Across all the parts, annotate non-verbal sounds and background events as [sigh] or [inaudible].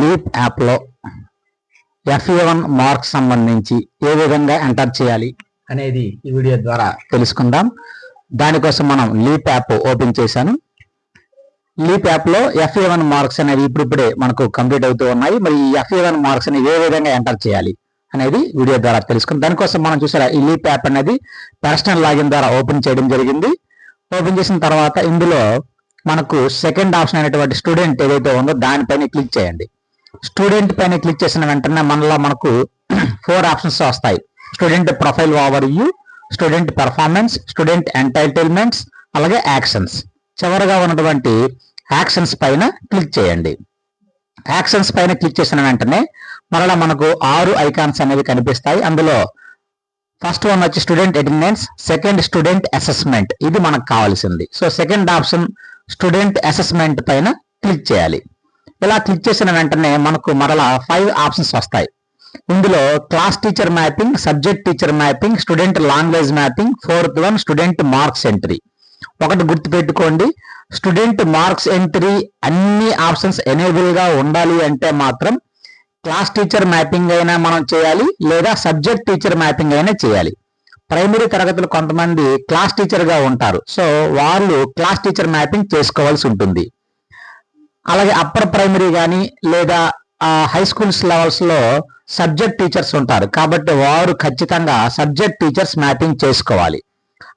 Leap యాప్లో FA one marks సంబంధించి ఏ విధంగా ఎంటర్ చేయాలి అనేది ఈ వీడియో ద్వారా తెలుసుకుందాం. దానికోసం మనం లీప్ యాప్ ఓపెన్ చేశాను. లీప్ యాప్లో ఎఫ్ఏ వన్ మార్క్స్ అనేవి ఇప్పుడిప్పుడే మనకు కంప్లీట్ అవుతూ ఉన్నాయి. మరి ఈ ఎఫ్ఏ వన్ మార్క్స్ని ఏ విధంగా ఎంటర్ చేయాలి అనేది వీడియో ద్వారా తెలుసుకుందాం. దానికోసం మనం చూసారా ఈ లీప్ యాప్ అనేది పర్సనల్ లాగిన్ ద్వారా ఓపెన్ చేయడం జరిగింది. ఓపెన్ చేసిన తర్వాత ఇందులో మనకు సెకండ్ ఆప్షన్ అయినటువంటి స్టూడెంట్ ఏదైతే ఉందో దానిపైన క్లిక్ చేయండి. స్టూడెంట్ పైన క్లిక్ చేసిన వెంటనే మనలో మనకు [clears throat] ఫోర్ ఆప్షన్స్ వస్తాయి. Student profile overview student performance student entitlements అలాగే యాక్షన్స్ చివరగా ఉన్నటువంటి యాక్షన్స్ పైన క్లిక్ చేయండి. యాక్షన్స్ పైన క్లిక్ చేసిన వెంటనే మరలా మనకు ఆరు ఐకాన్స్ అనేవి కనిపిస్తాయి. అందులో ఫస్ట్ వన్ వచ్చి student attendance second student assessment ఇది మనకు కావాల్సింది. So second option student assessment పైన క్లిక్ చేయాలి. ఇలా క్లిక్ చేసిన వెంటనే మనకు మరలా ఫైవ్ ఆప్షన్స్ వస్తాయి. ఇందులో class teacher mapping subject teacher mapping student language mapping fourth one student marks entry ఒకటి గుర్తుపెట్టుకోండి. స్టూడెంట్ మార్క్స్ ఎంట్రీ అన్ని ఆప్షన్స్ ఎనేబుల్గా ఉండాలి అంటే మాత్రం క్లాస్ టీచర్ మ్యాపింగ్ అయినా మనం చేయాలి లేదా సబ్జెక్ట్ టీచర్ మ్యాపింగ్ అయినా చేయాలి. ప్రైమరీ తరగతులు కొంతమంది క్లాస్ టీచర్గా ఉంటారు. సో వాళ్ళు క్లాస్ టీచర్ మ్యాపింగ్ చేసుకోవాల్సి ఉంటుంది. అలాగే అప్పర్ ప్రైమరీ కానీ లేదా హై స్కూల్స్ లెవెల్స్లో సబ్జెక్ట్ టీచర్స్ ఉంటారు. కాబట్టి వారు ఖచ్చితంగా సబ్జెక్ట్ టీచర్స్ మ్యాపింగ్ చేసుకోవాలి.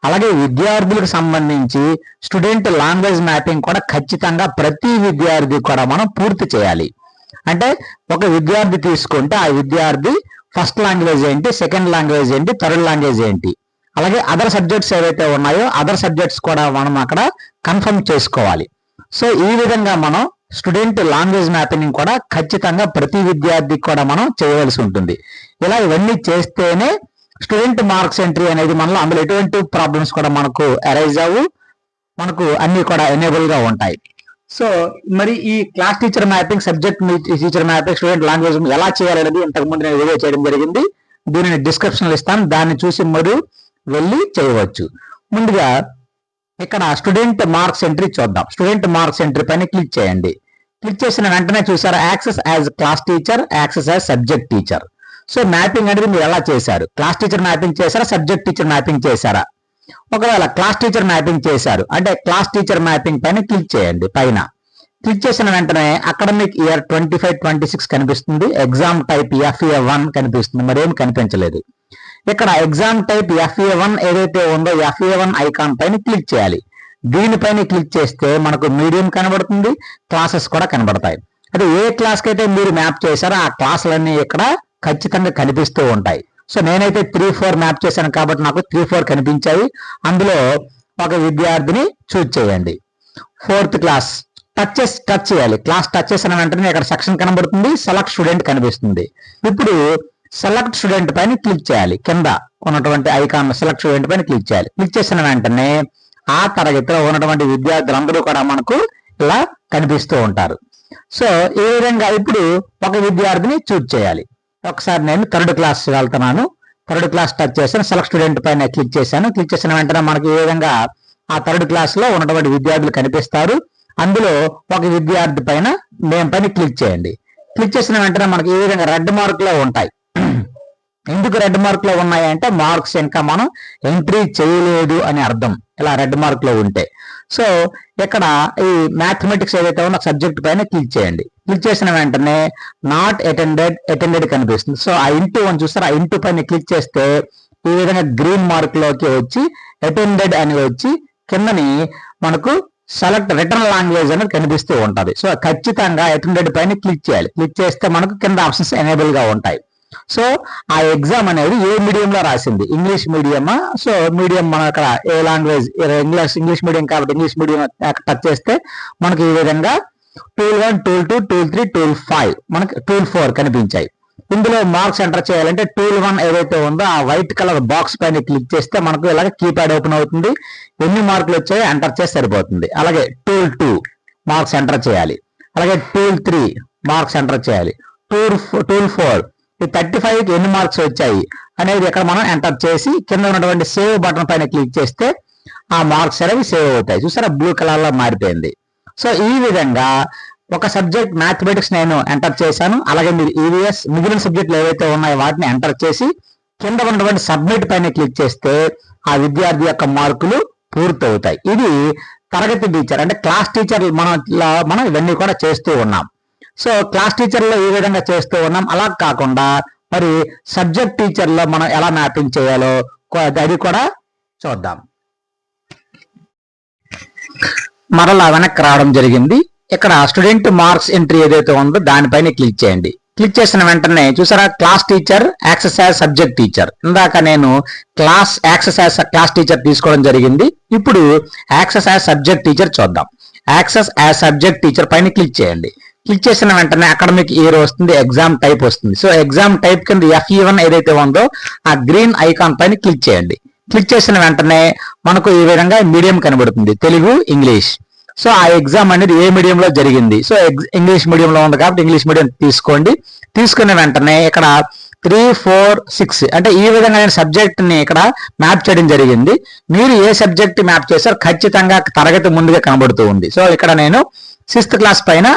అలాగే విద్యార్థులకు సంబంధించి స్టూడెంట్ లాంగ్వేజ్ మ్యాపింగ్ కూడా ఖచ్చితంగా ప్రతి విద్యార్థి కూడా మనం పూర్తి చేయాలి. అంటే ఒక విద్యార్థి తీసుకుంటే ఆ విద్యార్థి ఫస్ట్ లాంగ్వేజ్ ఏంటి? సెకండ్ లాంగ్వేజ్ ఏంటి? థర్డ్ లాంగ్వేజ్ ఏంటి? అలాగే అదర్ సబ్జెక్ట్స్ ఏవైతే ఉన్నాయో అదర్ సబ్జెక్ట్స్ కూడా మనం అక్కడ కన్ఫర్మ్ చేసుకోవాలి. సో ఈ విధంగా మనం స్టూడెంట్ లాంగ్వేజ్ మ్యాపింగ్ కూడా ఖచ్చితంగా ప్రతి విద్యార్థికి కూడా మనం చేయవలసి ఉంటుంది. ఇలా ఇవన్నీ చేస్తేనే స్టూడెంట్ మార్క్స్ ఎంట్రీ అనేది మనలో అందులో ఎటువంటి ప్రాబ్లమ్స్ కూడా మనకు అరైజ్ అవ్వు మనకు అన్ని కూడా ఎనేబుల్గా ఉంటాయి. సో మరి ఈ class teacher mapping subject teacher mapping student language ఎలా చేయాలనేది ఇంతకు ముందు నేను వీడియో చేయడం జరిగింది. దీనిని డిస్క్రిప్షన్ ఇస్తాను దాన్ని చూసి మీరు వెళ్ళి చేయవచ్చు. ముందుగా ఇక్కడ స్టూడెంట్ మార్క్స్ ఎంట్రీ చూద్దాం. స్టూడెంట్ మార్క్స్ ఎంట్రీ పైన క్లిక్ చేయండి. క్లిక్ చేసిన వెంటనే చూసారు? Access as class teacher access as subject teacher so mapping అనేది మీరు ఎలా చేశారు? క్లాస్ టీచర్ మ్యాపింగ్ చేశారా? సబ్జెక్ట్ టీచర్ మ్యాపింగ్ చేశారా? ఒకవేళ క్లాస్ టీచర్ మ్యాపింగ్ చేశారు అంటే క్లాస్ టీచర్ మ్యాపింగ్ పైన క్లిక్ చేయండి పైన. క్లిక్ చేసిన వెంటనే academic year twenty five twenty six కనిపిస్తుంది ఎగ్జామ్ టైప్ ఎఫ్ఏ వన్ కనిపిస్తుంది మరేం కనిపించలేదు. ఇక్కడ ఎగ్జామ్ టైప్ ఎఫ్ఏ వన్ ఏదైతే ఉందో ఎఫ్ఏ వన్ ఐకాన్ పైన క్లిక్ చేయాలి. దీనిపైన క్లిక్ చేస్తే మనకు మీడియం కనబడుతుంది క్లాసెస్ కూడా కనబడతాయి. అదే ఏ క్లాస్కి అయితే మీరు మ్యాప్ చేశారో ఆ క్లాసులన్నీ ఇక్కడ ఖచ్చితంగా కనిపిస్తూ ఉంటాయి. సో నేనైతే త్రీ ఫోర్ మ్యాప్ చేశాను కాబట్టి నాకు త్రీ ఫోర్ కనిపించాయి. అందులో ఒక విద్యార్థిని చూజ్ చేయండి. ఫోర్త్ క్లాస్ టచ్ చేసి టచ్ చేయాలి. క్లాస్ టచ్ చేసిన వెంటనే ఇక్కడ సెక్షన్ కనబడుతుంది సెలెక్ట్ స్టూడెంట్ కనిపిస్తుంది. ఇప్పుడు సెలెక్ట్ స్టూడెంట్ పైన క్లిక్ చేయాలి. కింద ఉన్నటువంటి ఐకాన్ సెలెక్ట్ స్టూడెంట్ పైన క్లిక్ చేయాలి. క్లిక్ చేసిన వెంటనే ఆ తరగతిలో ఉన్నటువంటి విద్యార్థులందరూ కూడా మనకు ఇలా కనిపిస్తూ ఉంటారు. సో ఈ విధంగా ఇప్పుడు ఒక విద్యార్థిని చూజ్ చేయాలి. ఒకసారి నేను థర్డ్ క్లాస్ వెళ్తున్నాను. థర్డ్ క్లాస్ టచ్ చేశాను. సెలెక్ట్ స్టూడెంట్ పైన క్లిక్ చేశాను. క్లిక్ చేసిన వెంటనే మనకి ఈ విధంగా ఆ థర్డ్ క్లాస్లో ఉన్నటువంటి విద్యార్థులు కనిపిస్తారు. అందులో ఒక విద్యార్థి పైన నేమ్ పైన క్లిక్ చేయండి. క్లిక్ చేసిన వెంటనే మనకి ఈ విధంగా రెడ్ మార్క్లో ఉంటాయి. [clears throat] ఎందుకు రెడ్ మార్క్లో ఉన్నాయి అంటే మార్క్స్ ఇంకా మనం ఎంట్రీ చేయలేదు అని అర్థం. ఇలా రెడ్ మార్క్లో ఉంటే. సో ఇక్కడ ఈ మ్యాథమెటిక్స్ ఏదైతే ఉందో సబ్జెక్ట్ పైన క్లిక్ చేయండి. క్లిక్ చేసిన వెంటనే నాట్ అటెండెడ్ అటెండెడ్ కనిపిస్తుంది. సో ఆ ఇంటూ అని చూస్తారు. ఆ ఇంటూ పైన క్లిక్ చేస్తే ఈ విధంగా గ్రీన్ మార్క్లోకి వచ్చి అటెండెడ్ అని వచ్చి కిందని మనకు సెలెక్ట్ రిటర్న్ లాంగ్వేజ్ అనేది కనిపిస్తూ ఉంటుంది. సో ఖచ్చితంగా అటెండెడ్ పైన క్లిక్ చేయాలి. క్లిక్ చేస్తే మనకు కింద ఆప్షన్స్ ఎనేబుల్గా ఉంటాయి. సో ఆ ఎగ్జామ్ అనేది ఏ మీడియంలో రాసింది? ఇంగ్లీష్ మీడియమా సో మీడియం మన అక్కడ ఏ లాంగ్వేజ్ ఇంగ్లీష్ ఇంగ్లీష్ మీడియం కాబట్టి ఇంగ్లీష్ మీడియం టచ్ చేస్తే మనకి ఈ విధంగా tool one tool two tool three tool five మనకి టూల్ ఫోర్ కనిపించాయి. ఇందులో మార్క్స్ ఎంటర్ చేయాలంటే టూల్ వన్ ఏదైతే ఉందో ఆ వైట్ కలర్ బాక్స్ పైన క్లిక్ చేస్తే మనకు ఇలాగ కీప్యాడ్ ఓపెన్ అవుతుంది. ఎన్ని మార్కులు వచ్చాయో ఎంటర్ చేస్తే సరిపోతుంది. అలాగే టూల్ టూ మార్క్స్ ఎంటర్ చేయాలి. అలాగే టూల్ త్రీ మార్క్స్ ఎంటర్ చేయాలి. టూల్ టూల్ ఫోర్ ఈ థర్టీ ఫైవ్కి ఎన్ని మార్క్స్ వచ్చాయి అనేది ఇక్కడ మనం ఎంటర్ చేసి కింద ఉన్నటువంటి సేవ్ బటన్ పైన క్లిక్ చేస్తే ఆ మార్క్స్ అనేవి సేవ్ అవుతాయి. చూసారా? బ్లూ కలర్లో మారిపోయింది. సో ఈ విధంగా ఒక సబ్జెక్ట్ మ్యాథమెటిక్స్ నేను ఎంటర్ చేశాను. అలాగే మీరు ఈవీఎస్ మిగిలిన సబ్జెక్టులు ఏవైతే ఉన్నాయో వాటిని ఎంటర్ చేసి కింద ఉన్నటువంటి సబ్మిట్ పైన క్లిక్ చేస్తే ఆ విద్యార్థి యొక్క మార్కులు పూర్తవుతాయి. ఇది తరగతి టీచర్ అంటే క్లాస్ టీచర్ మనం మనం ఇవన్నీ కూడా చేస్తూ ఉన్నాం. సో క్లాస్ టీచర్లో ఈ విధంగా చేస్తూ ఉన్నాం. అలా కాకుండా మరి సబ్జెక్ట్ టీచర్లో మనం ఎలా మ్యాపింగ్ చేయాలో అది కూడా చూద్దాం. మరలా వెనక్కి రావడం జరిగింది. ఇక్కడ స్టూడెంట్ మార్క్స్ ఎంట్రీ ఏదైతే ఉందో దానిపైన క్లిక్ చేయండి. క్లిక్ చేసిన వెంటనే చూసారా class teacher access as subject teacher. ఇందాక నేను class access as class teacher తీసుకోవడం జరిగింది. ఇప్పుడు యాక్సెస్ యాజ్ సబ్జెక్ట్ టీచర్ చూద్దాం. యాక్సెస్ యాజ్ సబ్జెక్ట్ టీచర్ పైన క్లిక్ చేయండి. క్లిక్ చేసిన వెంటనే అక్కడ మీకు ఇయర్ వస్తుంది ఎగ్జామ్ టైప్ వస్తుంది. సో ఎగ్జామ్ టైప్ కింద ఎఫ్ఈ వన్ ఏదైతే ఉందో ఆ గ్రీన్ ఐకాన్ పైన క్లిక్ చేయండి. క్లిక్ చేసిన వెంటనే మనకు ఈ విధంగా మీడియం కనబడుతుంది. తెలుగు ఇంగ్లీష్ సో ఆ ఎగ్జామ్ అనేది ఏ మీడియంలో జరిగింది? సో ఇంగ్లీష్ మీడియంలో ఉంది కాబట్టి ఇంగ్లీష్ మీడియం తీసుకోండి. తీసుకున్న వెంటనే ఇక్కడ త్రీ ఫోర్ సిక్స్ అంటే ఈ విధంగా నేను సబ్జెక్ట్ని ఇక్కడ మ్యాప్ చేయడం జరిగింది. మీరు ఏ సబ్జెక్ట్ మ్యాప్ చేశారో ఖచ్చితంగా తరగతి ముందుగా కనబడుతూ ఉంది. సో ఇక్కడ నేను సిక్స్త్ క్లాస్ పైన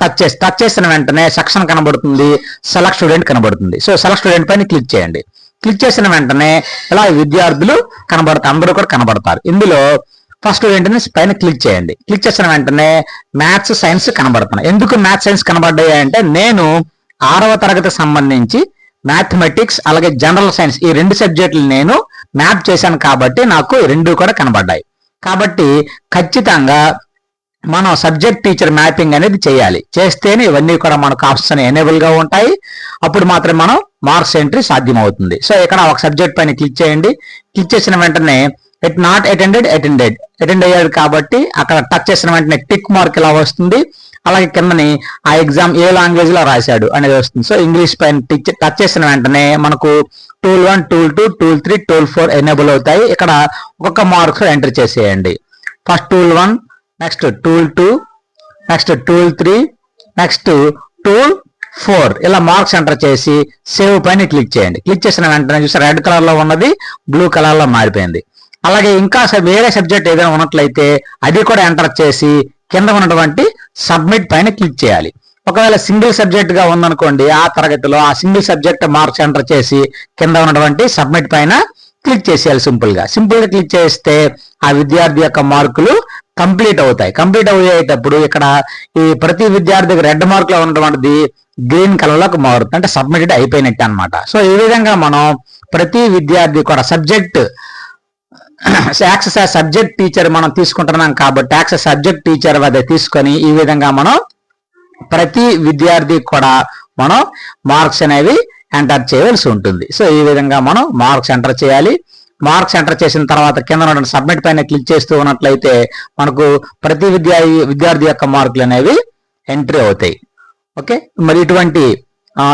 టచ్ చేసి టచ్ చేసిన వెంటనే సెక్షన్ కనబడుతుంది. సెలెక్ట్ స్టూడెంట్ కనబడుతుంది. సో సెలెక్ట్ స్టూడెంట్ పైన క్లిక్ చేయండి. క్లిక్ చేసిన వెంటనే ఇలా విద్యార్థులు కనబడతారు అందరూ కూడా కనబడతారు. ఇందులో ఫస్ట్ వెంటనే పైన క్లిక్ చేయండి. క్లిక్ చేసిన వెంటనే మ్యాథ్స్ సైన్స్ కనబడుతున్నాయి. ఎందుకు మ్యాథ్స్ సైన్స్ కనబడ్డాయి అంటే నేను ఆరవ తరగతికి సంబంధించి మ్యాథమెటిక్స్ అలాగే జనరల్ సైన్స్ ఈ రెండు సబ్జెక్టులు నేను మ్యాప్ చేశాను కాబట్టి నాకు రెండు కూడా కనబడ్డాయి. కాబట్టి ఖచ్చితంగా మనం సబ్జెక్ట్ టీచర్ మ్యాపింగ్ అనేది చేయాలి. చేస్తేనే ఇవన్నీ కూడా మనకు ఆప్షన్ ఎనేబుల్గా ఉంటాయి. అప్పుడు మాత్రమే మనం మార్క్స్ ఎంట్రీ సాధ్యమవుతుంది. సో ఇక్కడ ఒక సబ్జెక్ట్ పైన క్లిక్ చేయండి. క్లిక్ చేసిన వెంటనే it not attended attended attend అయ్యాడు కాబట్టి అక్కడ టచ్ చేసిన వెంటనే టిక్ మార్క్ ఇలా వస్తుంది. అలాగే కిందని ఆ ఎగ్జామ్ ఏ లాంగ్వేజ్లో రాశాడు? అనేది వస్తుంది. సో ఇంగ్లీష్ పైన టచ్ చేసిన వెంటనే మనకు tool one tool two tool three tool four enable అవుతాయి. ఇక్కడ ఒక్కొక్క మార్క్స్ ఎంటర్ చేసేయండి. First tool one next tool two next tool three next tool four ఇలా మార్క్స్ ఎంటర్ చేసి సేవ్ పైన క్లిక్ చేయండి. క్లిక్ చేసిన వెంటనే చూసి రెడ్ కలర్లో ఉన్నది బ్లూ కలర్లో మారిపోయింది. అలాగే ఇంకా వేరే సబ్జెక్ట్ ఏదైనా ఉన్నట్లయితే అది కూడా ఎంటర్ చేసి కింద ఉన్నటువంటి సబ్మిట్ పైన క్లిక్ చేయాలి. ఒకవేళ సింగిల్ సబ్జెక్ట్గా ఉందనుకోండి ఆ తరగతిలో ఆ సింగిల్ సబ్జెక్ట్ మార్క్స్ ఎంటర్ చేసి కింద ఉన్నటువంటి సబ్మిట్ పైన క్లిక్ చేసేయాలి సింపుల్గా సింపుల్గా క్లిక్ చేస్తే ఆ విద్యార్థి యొక్క మార్కులు కంప్లీట్ అవుతాయి. కంప్లీట్ అయ్యేటప్పుడు ఇక్కడ ఈ ప్రతి విద్యార్థికి రెడ్ మార్క్లో ఉన్నటువంటిది గ్రీన్ కలర్లోకి మారుతుంది. అంటే సబ్మిటెడ్ అయిపోయినట్టు అనమాట సో ఈ విధంగా మనం ప్రతి విద్యార్థి కూడా సబ్జెక్ట్ యాక్సెస్ సబ్జెక్ట్ టీచర్ మనం తీసుకుంటున్నాం కాబట్టి యాక్సెస్ సబ్జెక్ట్ టీచర్ వద్ద తీసుకొని ఈ విధంగా మనం ప్రతి విద్యార్థి కూడా మనం మార్క్స్ అనేవి ఎంటర్ చేయవలసి ఉంటుంది. సో ఈ విధంగా మనం మార్క్స్ ఎంటర్ చేయాలి. మార్క్స్ ఎంటర్ చేసిన తర్వాత కింద సబ్మిట్ పైన క్లిక్ చేస్తూ ఉన్నట్లయితే మనకు ప్రతి విద్యా విద్యార్థి యొక్క మార్కులు అనేవి ఎంట్రీ అవుతాయి. ఓకే? మరి ఇటువంటి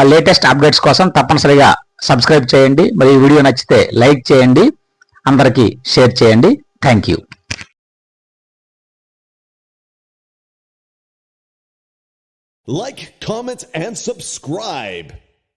లేటెస్ట్ అప్డేట్స్ కోసం తప్పనిసరిగా సబ్స్క్రైబ్ చేయండి. మరి ఈ వీడియో నచ్చితే లైక్ చేయండి. అందరికీ షేర్ చేయండి. Thank you. Like, comment, and subscribe.